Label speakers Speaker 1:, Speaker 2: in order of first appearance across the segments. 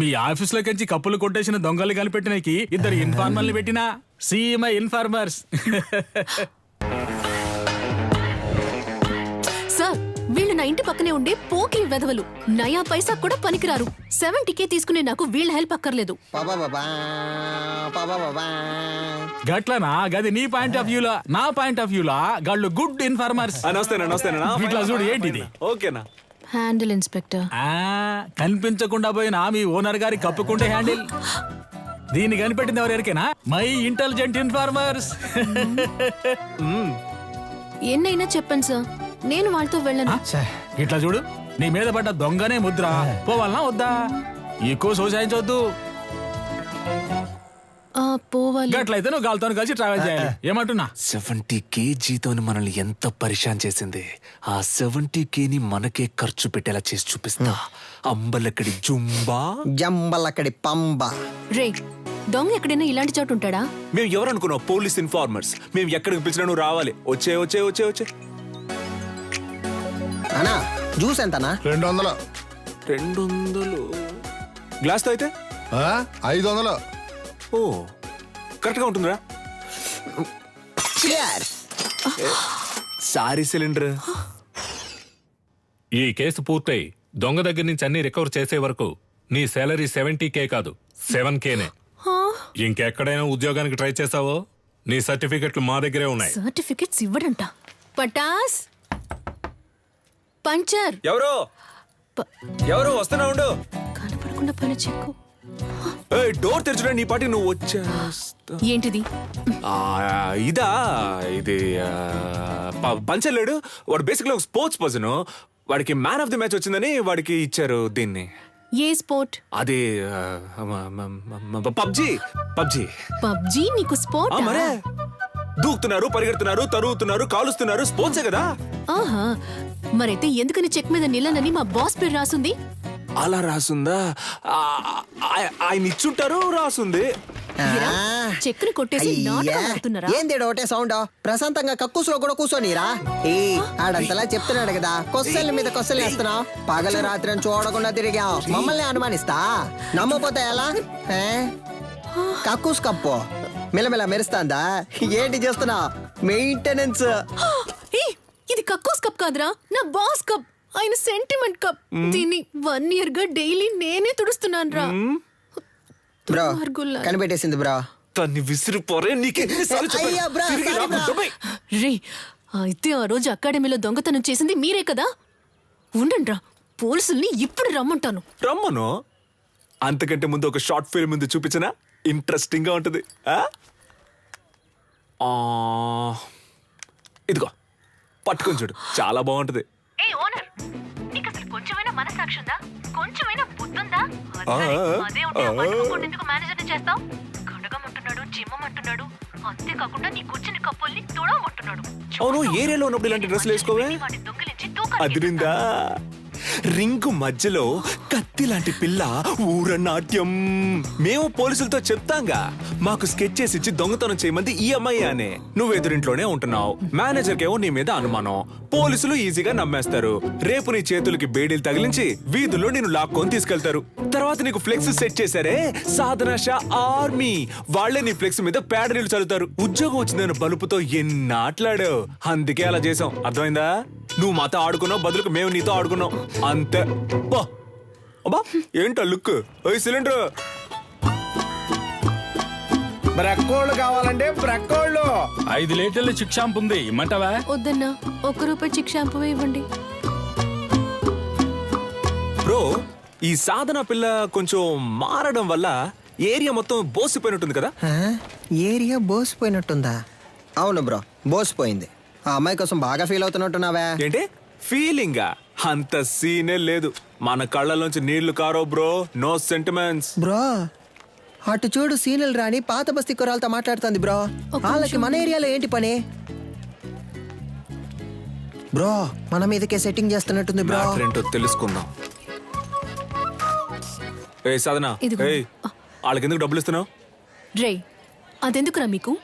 Speaker 1: మీ ఆఫీస్లో కంచి కప్పులు కొట్టేసిన దొంగలు కనిపెట్టినకి ఇద్దరు ఇన్ఫార్మర్లు పెట్టినా సీఎంఐ ఇన్ఫార్మర్స్.
Speaker 2: సార్ వీళ్ళు నా ఇంటి పక్కనే ఉండే పోకిరి వెధవలు. నయా పైసా కూడా పనికిరారు. సెవెంటీకే తీసుకునే నాకు వీళ్ళ హెల్ప్ అక్కర్లేదు.
Speaker 1: గట్లనా? గది నీ పాయింట్ ఆఫ్ వ్యూలా? నా పాయింట్ ఆఫ్ వ్యూలా? గాళ్ళు గుడ్ ఇన్ఫార్మర్స్.
Speaker 3: నమస్తేనా
Speaker 1: ఇట్లా చూడు ఏంటిది?
Speaker 3: ఓకేనా?
Speaker 2: హ్యాండిల్ ఇన్స్పెక్టర్
Speaker 1: ఆ కనిపించకుండా పోయిన మీ ఓనర్ గారి కప్పుకుంటే హ్యాండిల్ దీన్ని కనిపెట్టింది ఎవరు ఎరికేనా మై ఇంటెలిజెంట్ ఇన్ఫార్మర్స్
Speaker 2: ఎన్నైనా చెప్పండి సార్ నేను వాళ్ళతో వెళ్ళను.
Speaker 1: ఇట్లా చూడు. నీ మీద పడ్డ దొంగనే ముద్ర. పోవాలనా వద్దా? ఎక్కువ సోసాయించవద్దు
Speaker 2: పోవాలి.
Speaker 1: గట్లయితే నువ్వు గాలితో కలిసి ట్రావెల్ చేయాలి. ఏమంటున్నా?
Speaker 3: సెవెంటీ కేజీతో మనల్ని ఎంత పరిశాన్ చేసింది? ఆ సెవెంటీ కేని మనకే ఖర్చు పెట్టేలా చేసి చూపిస్తా. అంబలక్కడి జుంబా.
Speaker 4: జంబలక్కడి పంబ.
Speaker 2: రే దొంగ ఎక్కడైనా ఇలాంటి చోటు ఉంటాడా?
Speaker 3: మేము ఎవరు అనుకున్నాం పోలీస్ ఇన్ఫార్మర్స్. మేము ఎక్కడికి పిలిచినా నువ్వు రావాలి. వచ్చే వచ్చే వచ్చే వచ్చే.
Speaker 4: అనా జ్యూస్ ఎంతనా
Speaker 5: రెండు వందలు
Speaker 3: రెండు వందలు గ్లాస్తో అయితే?
Speaker 5: ఆ? ఐదు వందలు
Speaker 3: ఓ కరెక్ట్గా ఉంటుందిరా. Sorry cylinder.
Speaker 6: ఈ కేసు పూర్తయి దొంగ దగ్గర నుంచి అన్ని రికవర్ చేసే వరకు నీ శాలరీ సెవెంటీ కే కాదు సెవెన్ కేనే
Speaker 2: హా,
Speaker 6: ఇంకెక్కడైనా ఉద్యోగానికి ట్రై చేసావో? నీ సర్టిఫికెట్లు మా దగ్గరే ఉన్నాయి.
Speaker 2: సర్టిఫికెట్స్ ఇవ్వడంట. పటాస్! పంచర్!
Speaker 3: ఎవరు? ఎవరు? వస్తున్నా ఉండు.
Speaker 2: కనపడకుండా పని చెక్కు
Speaker 3: డోర్ తెరచురా నీ పాటి నువ్వు వచ్చేస్తా.
Speaker 2: ఏంటిది?
Speaker 3: ఆ, ఇదా ఇది ఆ, ప- పంచలేడు. వాడు బేసిక్లీ ఒక స్పోర్ట్స్ పర్సన్ వాడికి మ్యాన్ ఆఫ్ ది మ్యాచ్ వచ్చిందని వాడికి ఇచ్చారు దీన్ని.
Speaker 2: ఏ స్పోర్ట్
Speaker 3: అది పబ్జి పబ్జి.
Speaker 2: పబ్జీ? నీకు స్పోర్ట్
Speaker 3: మరే. దూకుతున్నారు పరిగెడుతున్నారు తరుగుతున్నారు కాలుస్తున్నారు స్పోర్ట్సే కదా.
Speaker 2: ఆహా. మరైతే ఎందుకని చెక్ మీద నిల్లనని మా బాస్ పేరు రాసుంది?
Speaker 3: అలా రాసుందా? ఆయన ఇచ్చుంటారు రాసుంది.
Speaker 2: చెక్కుని కొట్టేసి
Speaker 4: అయ్యా.
Speaker 2: నాటకం ఆడుతున్నారా?
Speaker 4: ఏంది ఈడ ఒకటే సౌండ్ ప్రశాంతంగా కక్కుసులో కూడా కూర్చోనిరా. ఏ ఆడంతలా చెప్తున్నాడు కదా కొస్సల మీద కొస్సలు వేస్తున్నావు. పగలు రాత్రి అని చూడకుండా తిరిగాం మమ్మల్ని అనుమానిస్తా? నమ్మపోతే ఎలా? ఏ? కక్కూస్ కప్పు. మిలమిల మెరుస్తాందా? ఏంటి చేస్తున్నా మెయింటెనెన్స్
Speaker 2: ఇది కక్కోస్ కప్ కాదురా. నా బాస్ కప్. ఆయన సెంటిమెంట్ కప్ దీన్ని వన్ ఇయర్గా డైలీ నేనే తుడుస్తున్నాను రా
Speaker 4: బ్రో. కనిపెట్టేసింది బ్రో.
Speaker 3: తన్ని చెప్పాను?
Speaker 4: అయ్యా, బ్రా,
Speaker 3: తిరిగి
Speaker 4: సారీ,
Speaker 3: రా,
Speaker 4: బ్రా.
Speaker 3: దుబాయ్.
Speaker 2: రే అయితే ఆ రోజు అకాడమీలో దొంగతనం చేసింది మీరే కదా? ఉండండి రా పోలీసుల్ని ఇప్పుడు రమ్మంటాను.
Speaker 3: రమ్మను. అంతకంటే ముందు ఒక షార్ట్ ఫిల్మ్ ముందు చూపించనా? ఇంట్రెస్టింగ్గా ఉంటది. ఆ? ఆ, ఇదిగో పట్టుకొని చూడు. చాలా బాగుంటది.
Speaker 7: ఏ ఓనర్ నీకు అసలు కొంచెమైనా మనసాక్షి ఉందా? కొంచెమైనా బుద్ధుందా? అదే ఉంటే. పట్టుకోకుండా ఎందుకు మేనేజర్ చేస్తావు? కడగమంటున్నాడు జిమ్మమంటున్నాడు అంతేకాకుండా నీ కూర్చుని కప్పుల్ని తుడవమంటున్నాడు
Speaker 3: అవును ఏరియాలో ఉన్నప్పుడు ఇలాంటి డ్రెస్సులు వేసుకోవే?
Speaker 7: వాటి దొంగిలించి తూకాలు
Speaker 3: అదిరిందా? రింగు మధ్యలో కత్తి లాంటి పిల్ల ఊర నాట్యం మేము పోలీసులతో చెప్తాంగా. మాకు స్కెచ్ చేసి ఇచ్చి దొంగతనం చేయమంది ఈ అమ్మాయి అనే. నువ్వు ఎదురింట్లోనే ఉంటున్నావు. మేనేజర్కేమో నీ మీద అనుమానం. పోలీసులు ఈజీగా నమ్మేస్తారు. రేపు నీ చేతులకి బేడీలు తగిలించి వీధుల్లో నేను లాక్కొని తీసుకెళ్తారు. తర్వాత నీకు ఫ్లెక్స్ సెట్ చేశారే సాధన షా ఆర్మీ. వాళ్ళే నీ ఫ్లెక్స్ మీద పేడ నీళ్ళు చల్లుతారు. ఉద్యోగం వచ్చిందని బలుపుతో ఎన్నాట్లాడావు? అందుకే అలా చేసాం అర్థమైందా? నువ్వు మాతో ఆడుకున్నావు బదులుకు మేము నీతో ఆడుకున్నాం. అంతే. బా అబ్బా ఏంటా లుక్? ఓయ్ సిలిండర్.
Speaker 8: బ్రక్కోళ్ళు కావాలంటే బ్రక్కోళ్ళు
Speaker 1: ఐదు లీటర్ల చిక్ షాంపు ఉంది ఇమ్మంటావా?
Speaker 2: వద్దన్నా ఒక్క రూపాయి చిక్ షాంపూ ఇవ్వండి.
Speaker 3: బ్రో ఈ సాధన పిల్ల కొంచెం మారడం వల్ల ఏరియా మొత్తం బోసిపోయినట్టుంది కదా?
Speaker 4: ఏరియా బోసిపోయినట్టుందా? అవును బ్రో బోసిపోయింది. ఆ అమ్మాయి కోసం బాగా ఫీల్ అవుతున్నట్టున్నావే.
Speaker 3: ఏంటి? ఫీలింగ్? అంత సీనే లేదు. మన కళ్ళలోంచి నీళ్ళు కారో బ్రో. No sentiments.
Speaker 4: బ్రో అటు చూడు సీనియల్ రాణి పాత బస్తీ కురాలతో మాట్లాడుతుంది బ్రో. వాళ్ళకి. మన ఏరియాలో ఏంటి పని? బ్రో మన మీదకే సెట్టింగ్ చేస్తున్నట్టుంది బ్రో.
Speaker 3: మ్యాటర్ ఏంటో తెలుసుకుందాం. ఏ సాధన.
Speaker 2: ఇదిగో.
Speaker 3: ఏయ్ వాళ్ళకి ఎందుకు డబ్బులు ఇస్తున్నావు?
Speaker 2: రే అదెందుకురా మీకు?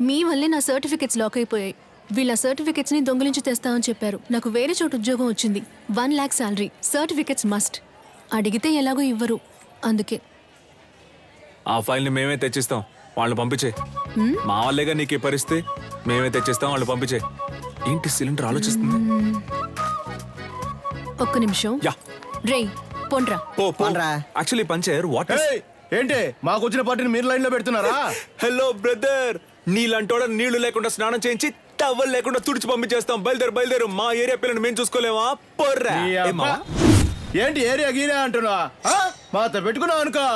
Speaker 2: మీ వల్లే నా సర్టిఫికెట్స్ లాక్ అయిపోయాయి. వీళ్ళ సర్టిఫికెట్స్ని దొంగిలించి తెస్తామని చెప్పారు. నాకు వేరే చోట ఉద్యోగం వచ్చింది. One lakh salary certificates must. అడిగితే ఎలాగో ఇవ్వరు. అందుకే.
Speaker 3: ఆ ఫైల్ని మేమే తెచ్చిస్తాం. వాళ్ళని పంపించే. మా వాళ్ళేగా నీకు ఈ పరిస్థితి? మేమే తెచ్చిస్తాం వాళ్ళు పంపించే. ఏంటి సిలిండర్ ఆలోచిస్తుంది?
Speaker 2: ఒక్క నిమిషం.
Speaker 3: యా.
Speaker 2: రేయ్ పొండ్రా.
Speaker 3: పో
Speaker 4: పోన్రా.
Speaker 3: యాక్చువల్లీ పంచర్ వాట్
Speaker 8: ఏంటి? మాకు వచ్చిన పార్టీని మీరు లైన్లో పెడుతున్నారా?
Speaker 3: హలో బ్రదర్ నీళ్ళంటోడ నీళ్ళు లేకుండా స్నానం చేయించి టవల్ లేకుండా తుడిచి పంపించేస్తాం. బయలుదేరు బయలుదేరు. మా ఏరియా పిల్లని మేము చూసుకోలేమా? పొర్రా.
Speaker 8: ఈ అబ్బా. ఏంటి ఏరియా గీరియా అంటున్నా? మాతో పెట్టుకున్నావు అనుకో.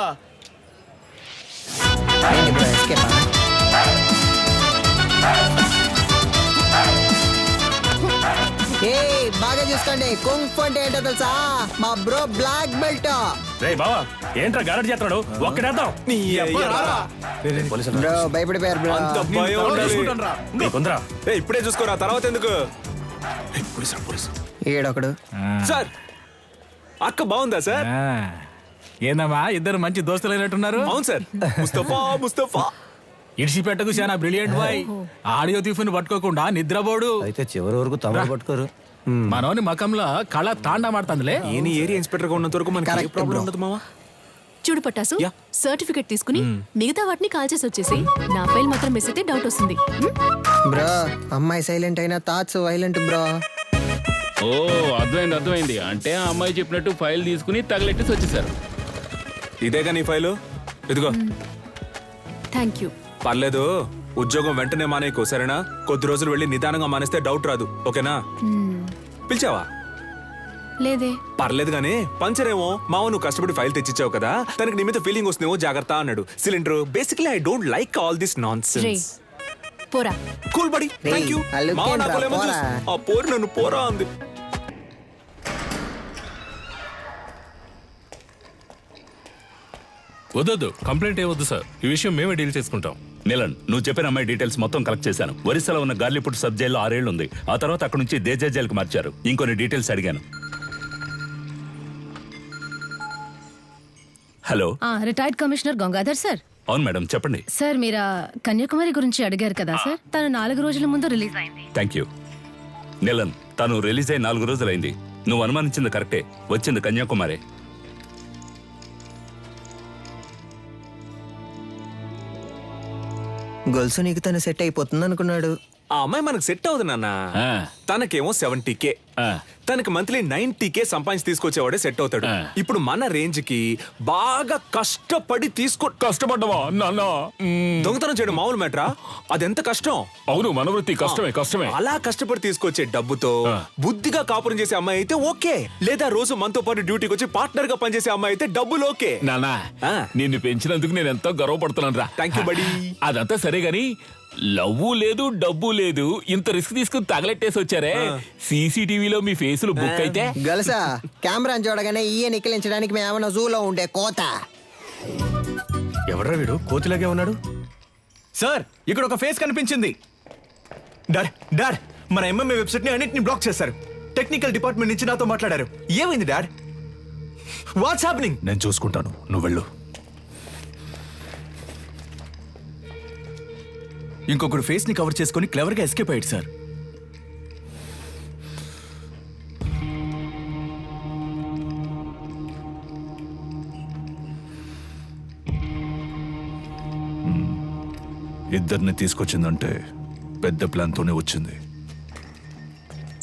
Speaker 4: ఏ చూసుకోండి కుంఫ్ అంటే ఏంటో తెలుసా? మా బ్రో బ్లాక్ బెల్ట్
Speaker 5: రే బావా ఏంట్రా గారడ్ చేస్తున్నాడు? ఒక్కడేద్దాం
Speaker 3: నీ అయ్యా. రారా.
Speaker 4: బ్రో భయపడిపోయారు బ్రో
Speaker 3: అంత భయం ఉండాలి.
Speaker 5: నీకుందరా
Speaker 3: ఏ, ఇప్పుడే చూసుకోరా? తర్వాత ఎందుకు? పోలీసురా, పోలీసు.
Speaker 4: ఈడొకడు.
Speaker 3: సార్ అక్క బాగుందా సార్?
Speaker 1: ఆ, ఏందమ్మా ఇద్దరు మంచి దోస్తులైనట్టున్నారు?
Speaker 3: అవును సార్. ముస్తఫా ముస్తఫా.
Speaker 1: ఇడిచిపెట్టకు చాలా బ్రిలియంట్ బాయ్ ఆడియో తీఫుని పట్టుకోకుండా నిద్రపోడు.
Speaker 9: అయితే చివరి వరకు తమరు పట్టుకోరు.
Speaker 1: మనోని మకంలో కళ తాండా మాడుతుందిలే
Speaker 3: ఏని ఏరియా ఇన్స్పెక్టర్గా ఉన్నంత వరకు మనకి ఏ
Speaker 4: Correct,
Speaker 3: ప్రాబ్లం
Speaker 4: bro.
Speaker 3: ఉండదు మావా?
Speaker 2: చూడు పట్టాసు
Speaker 3: యా.
Speaker 2: సర్టిఫికెట్ తీసుకుని మిగతా వాటిని కాల్ చేసి వచ్చేసి నా ఫైల్ మాత్రం మిస్ అయితే డౌట్ వస్తుంది. ఉం?
Speaker 4: బ్రో అమ్మాయి సైలెంట్ అయినా థాట్స్ వైలెంట్ బ్రో.
Speaker 10: ఓ అర్థమైంది అర్థమైంది. అంటే ఆ అమ్మాయి చెప్పినట్టు ఫైల్ తీసుకుని తగలెట్టేసి వచ్చేసారు.
Speaker 3: ఇదేగా నీ ఫైలు? ఇదిగో.
Speaker 2: థ్యాంక్ యూ
Speaker 3: పర్లేదు. ఉద్యోగం వెంటనే మానేయకు సరేనా? కొద్ది రోజులు వెళ్ళి నిదానంగా మానేస్తే డౌట్ రాదు. ఓకేనా? పిలిచావా?
Speaker 2: లేదే.
Speaker 3: పర్లేదు గానీ పంచర్ ఏమో మావ నువ్వు కష్టపడి ఫైల్ తెచ్చిచ్చావు కదా తనకి నీ మీద ఫీలింగ్ వస్తుందేమో జాగ్రత్త అన్నాడు. Cylinder basically I don't like all this non
Speaker 2: పోరా.
Speaker 3: కూల్ బడి థ్యాంక్ యూ మావ నాకు
Speaker 4: పోరా.
Speaker 3: ఆ పోరు నన్ను పోరా అంది.
Speaker 6: వద్దొద్దు కంప్లైంట్ ఏవద్దు సార్. ఈ విషయం మేమే డీల్ చేసుకుంటాం.
Speaker 5: నీలన్ నువ్వు చెప్పిన అమ్మాయి డీటెయిల్స్ మొత్తం కలెక్ట్ చేశాను. ఒరిస్సాలో ఉన్న గార్లీపుట్ సబ్ జైల్లో ఆరేళ్ళు ఉంది ఆ తర్వాత అక్కడ నుంచి దేజా జైలుకి మార్చారు. ఇంకొన్ని డీటెయిల్స్ అడిగాను. Hello.
Speaker 11: Retired commissioner Gangadhar sir.
Speaker 5: అవును మేడం చెప్పండి.
Speaker 11: సార్ మీరు కన్యాకుమారి గురించి అడిగారు కదా సార్? తను నాలుగు రోజుల ముందు రిలీజ్ అయింది.
Speaker 5: థ్యాంక్ యూ నీలన్ తను రిలీజ్ అయి నాలుగు రోజులైంది. నువ్వు అనుమానించింది కరెక్టే. వచ్చింది కన్యాకుమారి.
Speaker 4: గొలుసు నీకు తను సెట్ అయిపోతుంది అనుకున్నాడు
Speaker 3: ఆ అమ్మాయి మనకు సెట్ అవుతుంది నాన్న.
Speaker 5: ఆ.
Speaker 3: తనకేమో సెవెంటీ కే
Speaker 5: ఆ.
Speaker 3: తనకి మంత్లీ నైన్టీ కే సంపాదించి తీసుకొచ్చేవాడే సెట్ అవుతాడు.
Speaker 5: ఆ.
Speaker 3: ఇప్పుడు మన రేంజ్కి బాగా కష్టపడి తీసుకో
Speaker 6: కష్టపడ్డవా? నాన్న.
Speaker 3: దొంగతనం చేయడం మామూలు మ్యాటరా? అదెంత కష్టం?
Speaker 6: అవును మన వృత్తి కష్టమే కష్టమే.
Speaker 3: అలా కష్టపడి తీసుకొచ్చే డబ్బుతో బుద్ధిగా కాపురం చేసే అమ్మాయి అయితే ఓకే. లేదా రోజు మనతో పాటు డ్యూటీకి వచ్చి పార్ట్నర్గా పనిచేసే అమ్మాయి అయితే డబ్బులు ఓకే.
Speaker 6: నాన్న
Speaker 3: ఆ.
Speaker 6: నిన్ను పెంచినందుకు నేను ఎంతో గర్వపడుతున్నాను రా
Speaker 3: Thank you, buddy.
Speaker 6: అదంతా సరే గాని లవ్వు లేదు డబ్బు లేదు. ఇంత రిస్క్ తీసుకుని తగలెట్టేసి వచ్చారే సీసీటీవీలో మీ ఫేసులు బుక్ అయితే?
Speaker 4: గొలుసా కెమెరా చూడగానే ఈయ నిక్కిలించడానికి మేమన్నా జూలో ఉండే కోత.
Speaker 8: ఎవడ్రా వీడు? కోతిలాగే ఉన్నాడు?
Speaker 9: సార్ ఇక్కడ ఒక ఫేస్ కనిపించింది. డాడ్ డాడ్ మన ఎంఎంఏ వెబ్సైట్ని అన్నింటిని బ్లాక్ చేశారు. టెక్నికల్ డిపార్ట్మెంట్ నుంచి నాతో మాట్లాడారు. ఏమైంది డాడ్ వాట్స్ హ్యాపెనింగ్
Speaker 5: నేను చూసుకుంటాను. నువ్వు వెళ్ళు.
Speaker 9: ఇంకొకడు ఫేస్ని కవర్ చేసుకొని క్లవర్గా ఎస్కేప్ అయ్యాడు సార్
Speaker 5: ఇద్దరిని తీసుకొచ్చిందంటే పెద్ద ప్లాన్ తోనే వచ్చింది.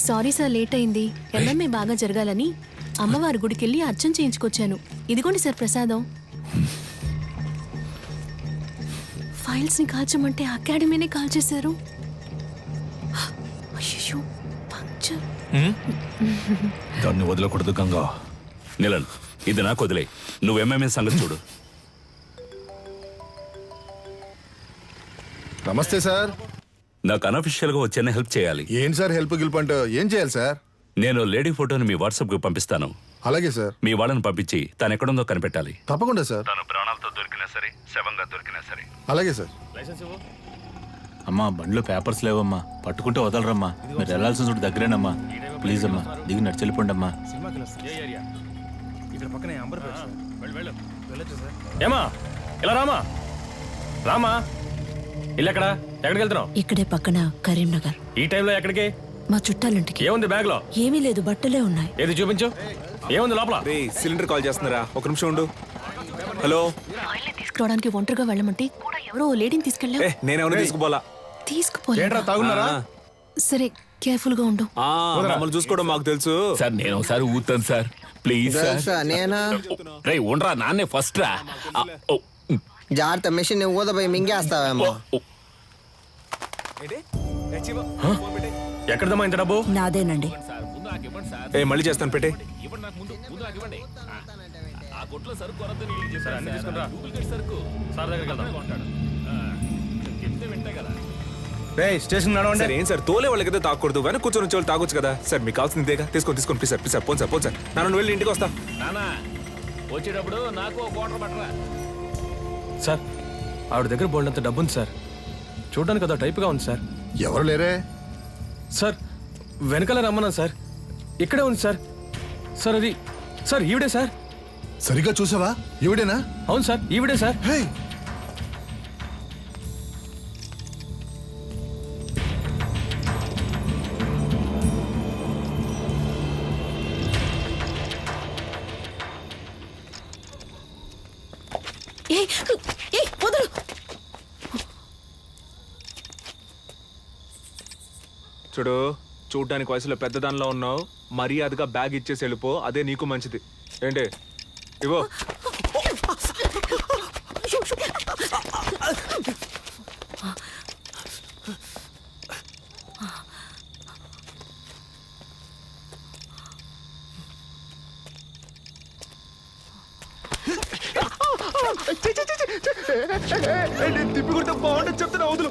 Speaker 2: సారీ సార్ లేట్ అయింది. ఎంఎంఏ బాగా జరగాలని అమ్మవారి గుడికి వెళ్ళి అర్చన చేయించుకొచ్చాను. ఇదిగోండి సార్ ప్రసాదం. ఫైల్స్ని కాల్చమంటే అకాడమీనే కాల్ చేశారు అయ్యో పంక్చర్
Speaker 5: దాన్ని వదలకూడదు గంగా.
Speaker 10: నిలన్ ఇది నాకు వదిలే. నువ్వు ఎంఎంఏ సంగతి చూడు.
Speaker 8: నమస్తే సార్.
Speaker 10: నాకు అనఫిషియల్గా వచ్చేనే హెల్ప్ చేయాలి.
Speaker 8: ఏం సార్ హెల్ప్ గిల్ప్ అంటే? ఏం చేయాలి సార్?
Speaker 10: నేను లేడీ ఫోటోని మీ వాట్సాప్కు పంపిస్తాను.
Speaker 8: అలాగే సార్.
Speaker 10: మీ వాళ్ళని పంపించి తను ఎక్కడుందో కనిపెట్టాలి.
Speaker 8: తప్పకుండా సార్.
Speaker 10: తను ప్రాణాలతో దొరికినా సరే శవంగా దొరికినా సరే.
Speaker 8: అలాగే సార్.
Speaker 1: అమ్మా బండ్లో పేపర్స్ లేవమ్మా. పట్టుకుంటే వదలరమ్మా. మీరు వెళ్ళాల్సిన చోటు దగ్గరేనమ్మా. ప్లీజ్ అమ్మా దిగి నడిచి వెళ్ళిపోండి అమ్మా
Speaker 5: ఏమా? ఇలా రామా? రామా? ఇల్లు ఎక్కడ ఎక్కడికి వెళ్తున్నావు?
Speaker 11: ఇక్కడే పక్కన కరీంనగర్.
Speaker 5: ఈ టైంలో ఎక్కడికి?
Speaker 11: మా చుట్టాలింటికి.
Speaker 5: ఏముంది బ్యాగ్లో
Speaker 11: ఏమీ లేదు బట్టలే ఉన్నాయి.
Speaker 5: ఏది చూపించు. ఏముంది లోపల?
Speaker 3: రే సిలిండర్ కాల్ చేస్తున్నారా? ఒక నిమిషం ఉండు. హలో?
Speaker 2: ఆయిల్ని తీసుకురావడానికి ఒంటరిగా వెళ్ళమంటే కూడా ఎవరో ఓ లేడీని తీసుకెళ్ళావు?
Speaker 3: నేనెవరు తీసుకుపోలా?
Speaker 2: తీసుకుపోలే
Speaker 8: ఏంట్రా తాగున్నారా?
Speaker 2: సరే కేర్ఫుల్గా ఉండు.
Speaker 3: ఆ, మమ్మల్ని చూసుకోవడం మాకు తెలుసు.
Speaker 6: సార్ నేను ఒకసారి ఊతాను సార్. Please sir.
Speaker 4: నేనా?
Speaker 6: రే ఉండరా నాన్నే ఫస్ట్ రా. ఆ, ఓ,
Speaker 4: జాగ్రత్త మిషన్ ఊదపోయి మింగేస్తావేమో.
Speaker 6: ఓ.
Speaker 9: ఎక్కడదమ్మా ఇంత డబ్బు?
Speaker 11: నాదేనండి.
Speaker 3: ఏ మళ్ళీ చేస్తాను పెట్టే.
Speaker 6: వీళ్ళకి
Speaker 9: స్టేషన్ నడవండి.
Speaker 3: సార్ ఏం సార్? తోలే వాళ్ళకైతే తాకూడదు. వెనక కూర్చొని వచ్చే వాళ్ళు తాగొచ్చు కదా. సార్ మీకు కావాల్సింది ఇదేగా తీసుకొని తీసుకొని please sir please sir phone sir phone sir. నన్ను వెళ్ళి ఇంటికి వస్తా.
Speaker 6: నానా వచ్చేటప్పుడు నాకు
Speaker 9: సార్ ఆవిడ దగ్గర బోల్డంత డబ్బు ఉంది సార్. చూడడానికి అదో టైప్గా ఉంది సార్.
Speaker 8: ఎవరు లేరే?
Speaker 9: సార్ వెనకాల రమ్మన్నాను సార్. ఇక్కడే ఉంది సార్. సార్ అది సార్ ఈవిడే సార్.
Speaker 8: సరిగ్గా చూసావా? ఎవడేనా
Speaker 9: అవును సార్ ఈవిడే సార్.
Speaker 8: హే!
Speaker 2: ఏ ఏ వదలు
Speaker 3: చూడు చూడడానికి వయసులో పెద్దదానిలో ఉన్నావు. మర్యాదగా బ్యాగ్ ఇచ్చేసి వెళ్ళిపో అదే నీకు మంచిది. ఏంటి? ఇవో తిప్పి కొడితే బాగుంటుంది చెప్తున్నా వదులు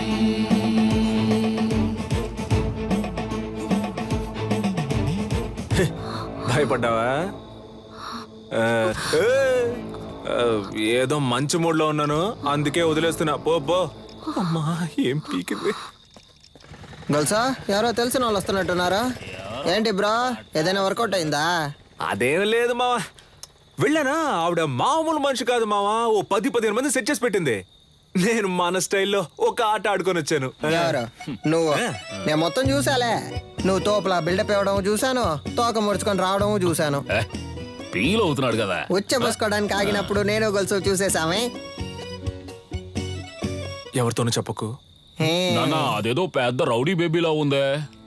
Speaker 3: ఆ, ఏదో మంచి మూడ్లో ఉన్నాను. అందుకే వదిలేస్తున్నా. పో పో. అమ్మా ఏం పీకింది
Speaker 4: గొలుసా ఎవరో తెలిసిన వాళ్ళు వస్తున్నట్టున్నారా? ఏంటి బ్రో ఏదైనా వర్కౌట్ అయిందా?
Speaker 3: అదేం లేదు మావా. వెళ్ళానా? ఆవిడ మామూలు మనిషి కాదు మావా. ఓ పది పదిహేను మంది సెట్ చేసి పెట్టింది. నేను మన స్టైల్లో ఒక ఆట ఆడుకొని వచ్చాను.
Speaker 4: ఎవరు? నువ్వు? నేను మొత్తం చూసాలే నువ్వు తోపులా బిల్డప్ ఇవ్వడం చూశాను తోక ముడుచుకొని రావడం చూశాను.
Speaker 6: ఫీల్ అవుతున్నాడు కదా.
Speaker 4: ఉచ్చ పోసుకోవడానికి ఆగినప్పుడు నేను గొలుసు చూసేసామే
Speaker 3: ఎవరితోనూ చెప్పకు.
Speaker 6: నాన్న అదేదో పెద్ద రౌడీ బేబీలా ఉందే.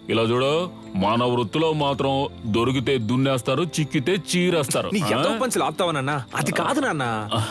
Speaker 6: ఇలా చూడు మన వృత్తిలో మాత్రం దొరికితే దున్నేస్తారు చిక్కితే చీరేస్తారు.
Speaker 3: నీ? ఎంతో పంచులు ఆపుతావా నాన్న? అది కాదు నాన్న.